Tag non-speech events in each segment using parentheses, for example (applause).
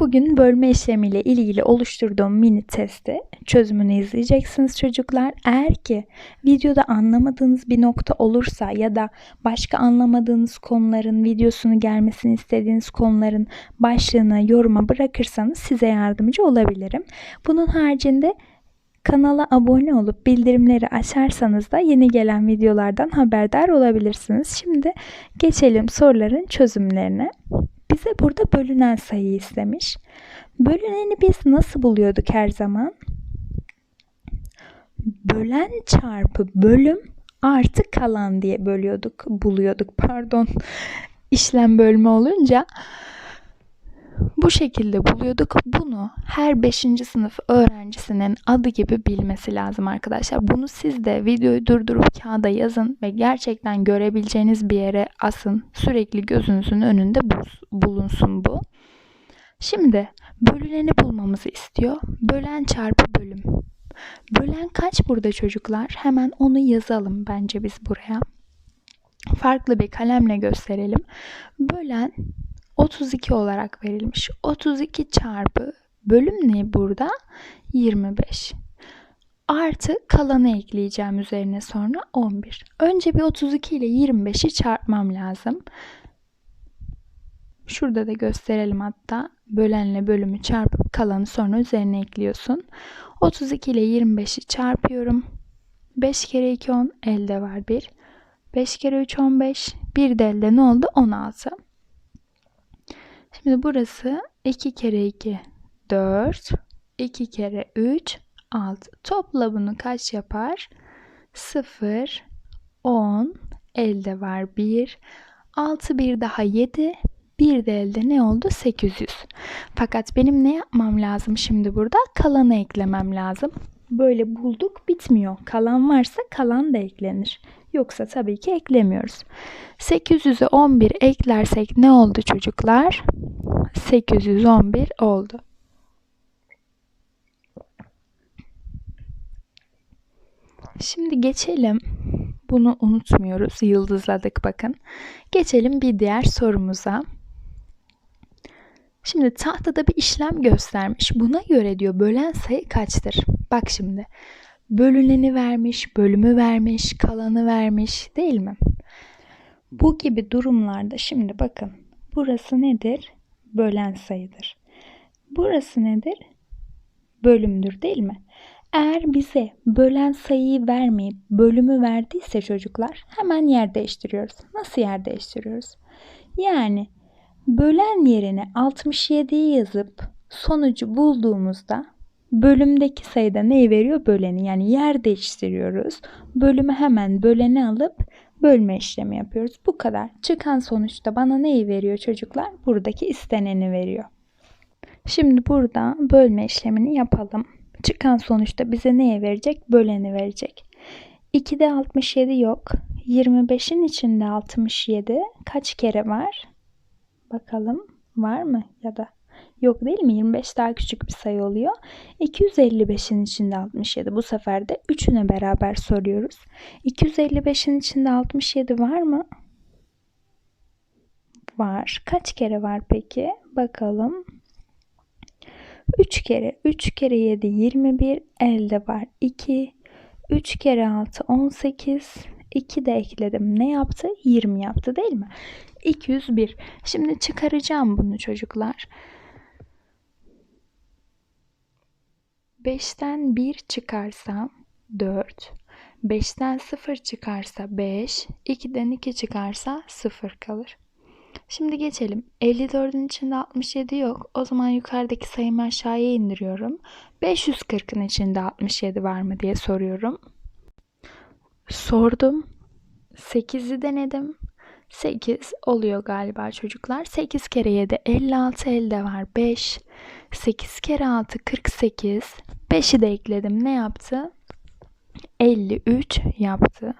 Bugün bölme işlemiyle ilgili oluşturduğum mini testi çözümünü izleyeceksiniz çocuklar. Eğer ki videoda anlamadığınız bir nokta olursa ya da başka anlamadığınız konuların videosunu gelmesini istediğiniz konuların başlığını yoruma bırakırsanız size yardımcı olabilirim. Bunun haricinde kanala abone olup bildirimleri açarsanız da yeni gelen videolardan haberdar olabilirsiniz. Şimdi geçelim soruların çözümlerine. Bize burada bölünen sayı istemiş. Bölüneni biz nasıl buluyorduk her zaman? Bölen çarpı bölüm artı kalan diye bölüyorduk, buluyorduk. Pardon. (laughs) İşlem bölme olunca bu şekilde buluyorduk. Bunu her 5. sınıf öğrencisinin adı gibi bilmesi lazım arkadaşlar. Bunu siz de videoyu durdurup kağıda yazın ve gerçekten görebileceğiniz bir yere asın. Sürekli gözünüzün önünde bulunsun bu. Şimdi bölüneni bulmamızı istiyor. Bölen çarpı bölüm. Bölen kaç burada çocuklar? Hemen onu yazalım bence biz buraya. Farklı bir kalemle gösterelim. Bölen 32 olarak verilmiş. 32 çarpı bölüm ne burada? 25. Artı kalanı ekleyeceğim üzerine sonra 11. Önce bir 32 ile 25'i çarpmam lazım. Şurada da gösterelim hatta. Bölenle bölümü çarpıp kalanı sonra üzerine ekliyorsun. 32 ile 25'i çarpıyorum. 5 kere 2 10 elde var 1. 5 kere 3 15. Bir de elde ne oldu? 16. Şimdi burası 2 kere 2 4. 2 kere 3 6. Topla bunu kaç yapar? 0 10 elde var 1. 6 bir daha 7. Bir de elde ne oldu? 800. Fakat benim ne yapmam lazım şimdi burada? Kalanı eklemem lazım. Böyle bulduk bitmiyor. Kalan varsa kalan da eklenir. Yoksa tabii ki eklemiyoruz. 800'ü 11 eklersek ne oldu çocuklar? 811 oldu. Şimdi geçelim. Bunu unutmuyoruz. Yıldızladık bakın. Geçelim bir diğer sorumuza. Şimdi tahtada bir işlem göstermiş. Buna göre diyor bölen sayı kaçtır? Bak şimdi. Bölüneni vermiş, bölümü vermiş, kalanı vermiş değil mi? Bu gibi durumlarda şimdi bakın. Burası nedir? Bölen sayıdır. Burası nedir? Bölümdür değil mi? Eğer bize bölen sayıyı vermeyip bölümü verdiyse çocuklar hemen yer değiştiriyoruz. Nasıl yer değiştiriyoruz? Yani bölen yerine 67'yi yazıp sonucu bulduğumuzda bölümdeki sayıda neyi veriyor? Böleni. Yani yer değiştiriyoruz. Bölümü hemen böleni alıp bölme işlemi yapıyoruz. Bu kadar. Çıkan sonuçta bana neyi veriyor çocuklar? Buradaki isteneni veriyor. Şimdi burada bölme işlemini yapalım. Çıkan sonuçta bize neye verecek? Böleni verecek. 2'de 67 yok. 25'in içinde 67 kaç kere var? Bakalım var mı ya da yok değil mi? 25 daha küçük bir sayı oluyor. 255'in içinde 67. Bu sefer de üçüne beraber soruyoruz. 255'in içinde 67 var mı? Var. Kaç kere var peki? Bakalım. 3 kere 3 kere 7 21 elde var 2 3 kere 6 18 2 de ekledim ne yaptı 20 yaptı değil mi 201 şimdi çıkaracağım bunu çocuklar 5'ten 1 çıkarsa 4 5'ten 0 çıkarsa 5 2'den 2 çıkarsa 0 kalır Şimdi geçelim. 54'ün içinde 67 yok. O zaman yukarıdaki sayımı aşağıya indiriyorum. 540'ın içinde 67 var mı diye soruyorum. Sordum. 8'i denedim. 8 oluyor galiba çocuklar. 8 kere 7 56 elde var 5. 8 kere 6 48. 5'i de ekledim. Ne yaptı? 53 yaptı.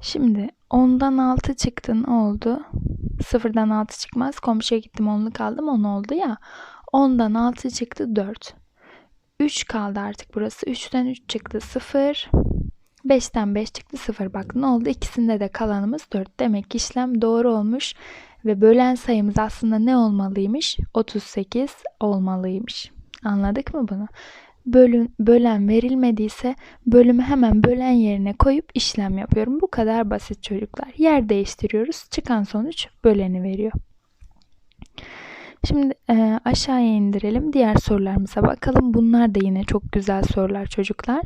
Şimdi 10'dan 6 çıktı ne oldu? 0'dan 6 çıkmaz. Komşuya gittim 10'lu kaldım 10 oldu ya. 10'dan 6 çıktı 4. 3 kaldı artık burası. 3'ten 3 çıktı 0. 5'ten 5 çıktı 0. Bak ne oldu? İkisinde de kalanımız 4. Demek ki işlem doğru olmuş Ve bölen sayımız aslında ne olmalıymış? 38 olmalıymış. Anladık mı bunu? Bölün, bölen verilmediyse bölümü hemen bölen yerine koyup işlem yapıyorum. Bu kadar basit çocuklar. Yer değiştiriyoruz. Çıkan sonuç böleni veriyor. Şimdi e, aşağıya indirelim. Diğer sorularımıza bakalım. Bunlar da yine çok güzel sorular çocuklar.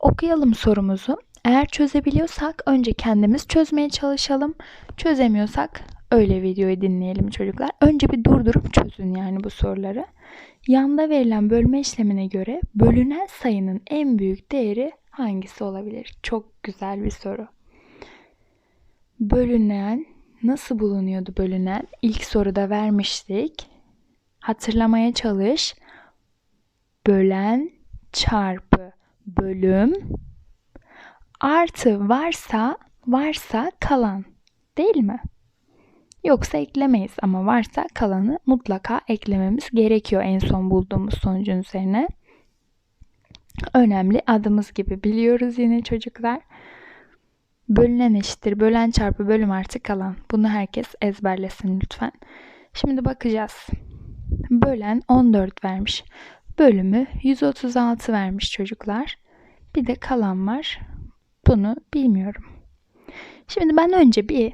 Okuyalım sorumuzu. Eğer çözebiliyorsak önce kendimiz çözmeye çalışalım. Çözemiyorsak öyle videoyu dinleyelim çocuklar. Önce bir durdurup çözün yani bu soruları. Yanda verilen bölme işlemine göre bölünen sayının en büyük değeri hangisi olabilir? Çok güzel bir soru. Bölünen nasıl bulunuyordu bölünen? İlk soruda vermiştik. Hatırlamaya çalış. Bölen çarpı bölüm artı varsa varsa kalan değil mi? Yoksa eklemeyiz ama varsa kalanı mutlaka eklememiz gerekiyor en son bulduğumuz sonucun üzerine. Önemli adımız gibi biliyoruz yine çocuklar. Bölünen eşittir. Bölen çarpı bölüm artı kalan. Bunu herkes ezberlesin lütfen. Şimdi bakacağız. Bölen 14 vermiş. Bölümü 136 vermiş çocuklar. Bir de kalan var. Bunu bilmiyorum. Şimdi ben önce bir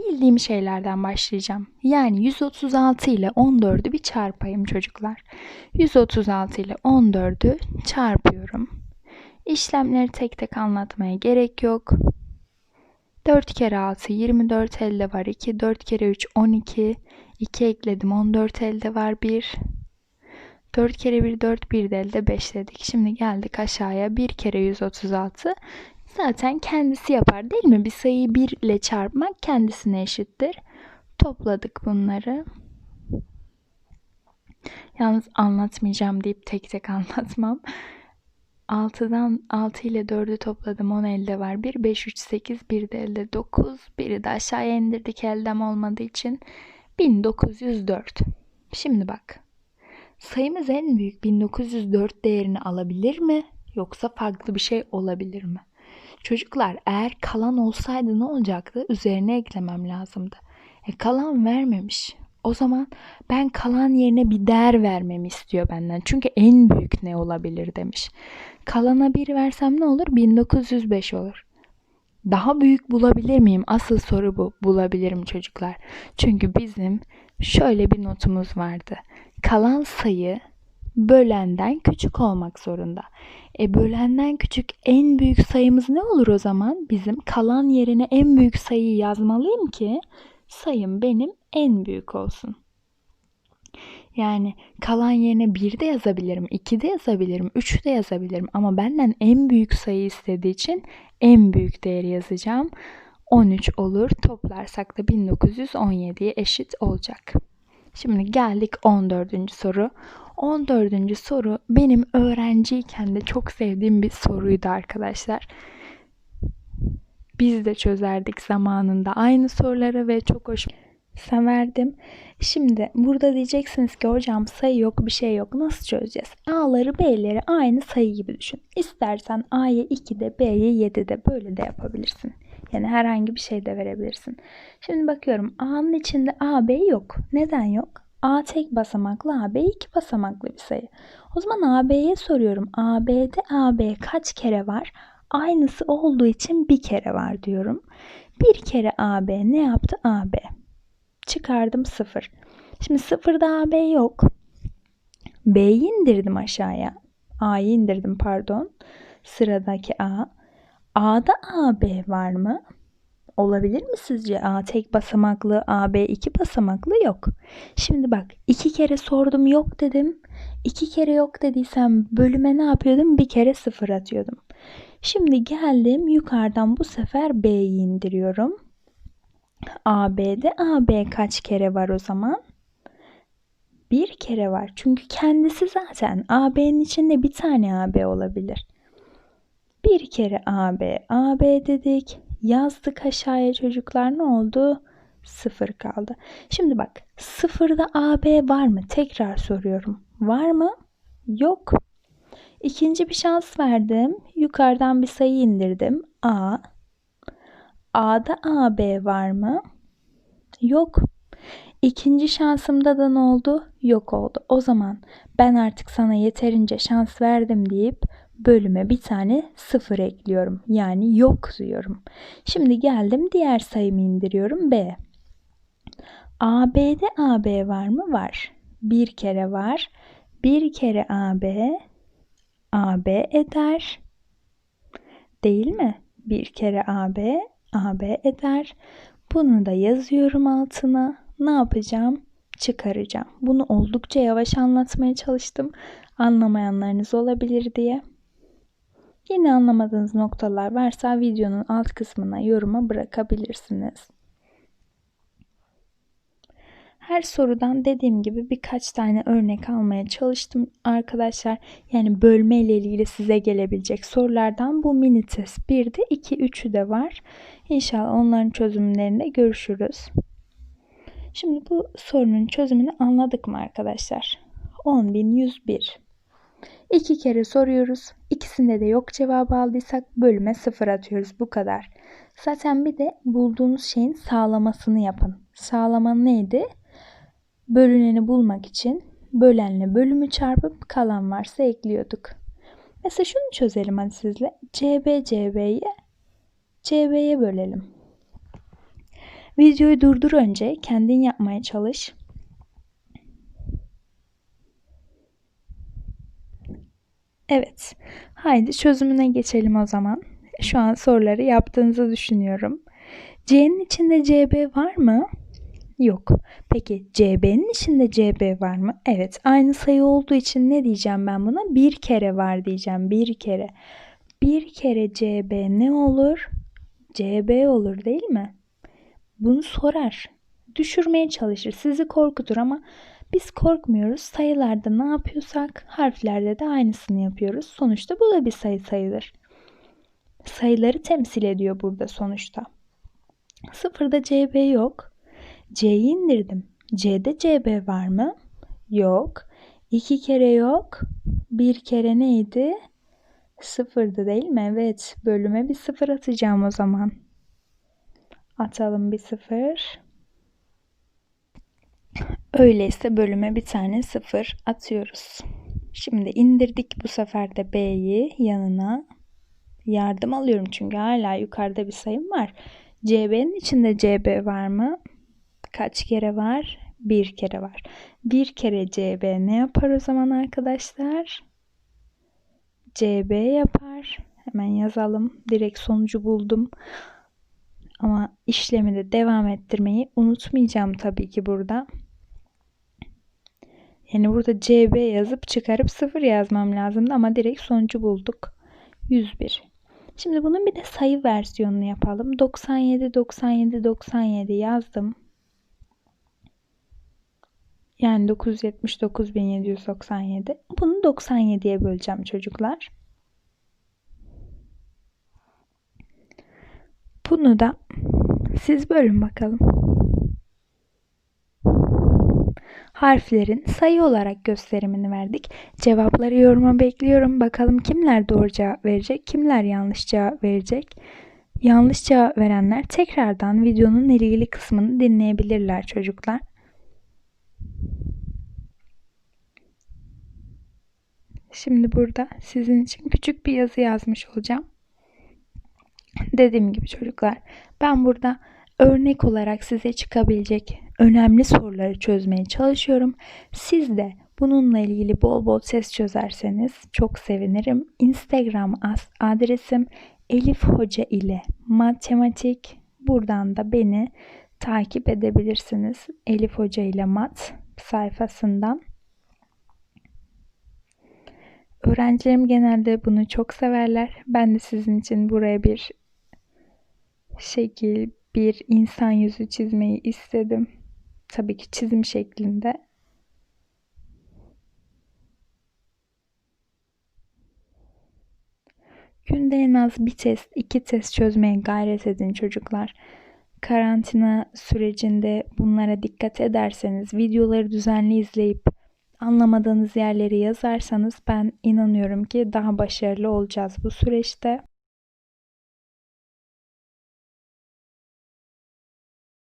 bildiğim şeylerden başlayacağım. Yani 136 ile 14'ü bir çarpayım çocuklar. 136 ile 14'ü çarpıyorum. İşlemleri tek tek anlatmaya gerek yok. 4 kere 6 24 elde var 2. 4 kere 3 12. 2 ekledim 14 elde var 1. 4 kere 1 4 1 de elde 5 dedik. Şimdi geldik aşağıya 1 kere 136 zaten kendisi yapar değil mi? Bir sayıyı 1 ile çarpmak kendisine eşittir. Topladık bunları. Yalnız anlatmayacağım deyip tek tek (laughs) anlatmam. 6'dan 6 ile 4'ü topladım 10 elde var 1 5 3 8 1 de elde 9 biri de aşağıya indirdik eldem olmadığı için 1904 şimdi bak sayımız en büyük 1904 değerini alabilir mi yoksa farklı bir şey olabilir mi çocuklar eğer kalan olsaydı ne olacaktı üzerine eklemem lazımdı e kalan vermemiş o zaman ben kalan yerine bir değer vermemi istiyor benden. Çünkü en büyük ne olabilir demiş. Kalana 1 versem ne olur? 1905 olur. Daha büyük bulabilir miyim? Asıl soru bu. Bulabilirim çocuklar. Çünkü bizim şöyle bir notumuz vardı. Kalan sayı bölenden küçük olmak zorunda. E bölenden küçük en büyük sayımız ne olur o zaman? Bizim kalan yerine en büyük sayıyı yazmalıyım ki sayım benim en büyük olsun. Yani kalan yerine 1 de yazabilirim, 2 de yazabilirim, 3 de yazabilirim ama benden en büyük sayı istediği için en büyük değeri yazacağım. 13 olur. Toplarsak da 1917'ye eşit olacak. Şimdi geldik 14. soru. 14. soru benim öğrenciyken de çok sevdiğim bir soruydu arkadaşlar. Biz de çözerdik zamanında aynı soruları ve çok hoş severdim. Şimdi burada diyeceksiniz ki hocam sayı yok bir şey yok nasıl çözeceğiz? A'ları B'leri aynı sayı gibi düşün. İstersen A'ya 2'de B'ye 7'de böyle de yapabilirsin. Yani herhangi bir şey de verebilirsin. Şimdi bakıyorum A'nın içinde A, B yok. Neden yok? A tek basamaklı, AB iki basamaklı bir sayı. O zaman AB'ye soruyorum. AB'de AB kaç kere var? Aynısı olduğu için bir kere var diyorum. Bir kere AB ne yaptı? AB. Çıkardım 0. Şimdi 0'da AB yok. B'yi indirdim aşağıya. A'yı indirdim pardon. Sıradaki A. A'da AB var mı? Olabilir mi sizce? A tek basamaklı, AB iki basamaklı yok. Şimdi bak iki kere sordum yok dedim. İki kere yok dediysem bölüme ne yapıyordum? Bir kere sıfır atıyordum. Şimdi geldim yukarıdan bu sefer B'yi indiriyorum. AB'de AB kaç kere var o zaman? Bir kere var. Çünkü kendisi zaten AB'nin içinde bir tane AB olabilir. Bir kere AB, AB dedik. Yazdık aşağıya çocuklar ne oldu? Sıfır kaldı. Şimdi bak sıfırda AB var mı? Tekrar soruyorum. Var mı? Yok. İkinci bir şans verdim. Yukarıdan bir sayı indirdim. A. A'da AB var mı? Yok. İkinci şansımda da ne oldu? Yok oldu. O zaman ben artık sana yeterince şans verdim deyip bölüme bir tane sıfır ekliyorum. Yani yok diyorum. Şimdi geldim diğer sayımı indiriyorum B. AB'de AB var mı? Var. Bir kere var. Bir kere AB AB eder. Değil mi? Bir kere AB AB eder. Bunu da yazıyorum altına. Ne yapacağım? Çıkaracağım. Bunu oldukça yavaş anlatmaya çalıştım. Anlamayanlarınız olabilir diye. Yine anlamadığınız noktalar varsa videonun alt kısmına yoruma bırakabilirsiniz. Her sorudan dediğim gibi birkaç tane örnek almaya çalıştım arkadaşlar. Yani bölme ile ilgili size gelebilecek sorulardan bu mini test 1'de 2 3'ü de var. İnşallah onların çözümlerinde görüşürüz. Şimdi bu sorunun çözümünü anladık mı arkadaşlar? 10.101. İki kere soruyoruz. İkisinde de yok cevabı aldıysak bölüme sıfır atıyoruz. Bu kadar. Zaten bir de bulduğunuz şeyin sağlamasını yapın. Sağlama neydi? Bölüneni bulmak için bölenle bölümü çarpıp kalan varsa ekliyorduk. Mesela şunu çözelim hadi sizle. CB CB'ye CB'ye bölelim. Videoyu durdur önce kendin yapmaya çalış. Evet. Haydi çözümüne geçelim o zaman. Şu an soruları yaptığınızı düşünüyorum. C'nin içinde CB var mı? Yok. Peki CB'nin içinde CB var mı? Evet. Aynı sayı olduğu için ne diyeceğim ben buna? Bir kere var diyeceğim. Bir kere. Bir kere CB ne olur? CB olur değil mi? Bunu sorar. Düşürmeye çalışır. Sizi korkutur ama biz korkmuyoruz. Sayılarda ne yapıyorsak harflerde de aynısını yapıyoruz. Sonuçta bu da bir sayı sayılır. Sayıları temsil ediyor burada sonuçta. Sıfırda CB yok. C'yi indirdim. C'de CB var mı? Yok. İki kere yok. Bir kere neydi? Sıfırdı değil mi? Evet. Bölüme bir sıfır atacağım o zaman. Atalım bir sıfır. Öyleyse bölüme bir tane sıfır atıyoruz. Şimdi indirdik bu sefer de B'yi yanına. Yardım alıyorum çünkü hala yukarıda bir sayım var. CB'nin içinde CB var mı? Kaç kere var? Bir kere var. Bir kere CB ne yapar o zaman arkadaşlar? CB yapar. Hemen yazalım. Direkt sonucu buldum. Ama işlemi de devam ettirmeyi unutmayacağım tabii ki burada. Yani burada CB yazıp çıkarıp 0 yazmam lazımdı ama direkt sonucu bulduk. 101. Şimdi bunun bir de sayı versiyonunu yapalım. 97, 97, 97 yazdım. Yani 979.797. Bunu 97'ye böleceğim çocuklar. Bunu da siz bölün bakalım. Harflerin sayı olarak gösterimini verdik. Cevapları yoruma bekliyorum. Bakalım kimler doğru cevap verecek, kimler yanlış cevap verecek. Yanlış cevap verenler tekrardan videonun ilgili kısmını dinleyebilirler çocuklar. Şimdi burada sizin için küçük bir yazı yazmış olacağım. Dediğim gibi çocuklar ben burada örnek olarak size çıkabilecek önemli soruları çözmeye çalışıyorum. Siz de bununla ilgili bol bol ses çözerseniz çok sevinirim. Instagram adresim Elif Hoca ile matematik. Buradan da beni takip edebilirsiniz. Elif Hoca ile mat sayfasından. Öğrencilerim genelde bunu çok severler. Ben de sizin için buraya bir şekil, bir insan yüzü çizmeyi istedim. Tabii ki çizim şeklinde. Günde en az bir test, iki test çözmeye gayret edin çocuklar. Karantina sürecinde bunlara dikkat ederseniz, videoları düzenli izleyip anlamadığınız yerleri yazarsanız ben inanıyorum ki daha başarılı olacağız bu süreçte.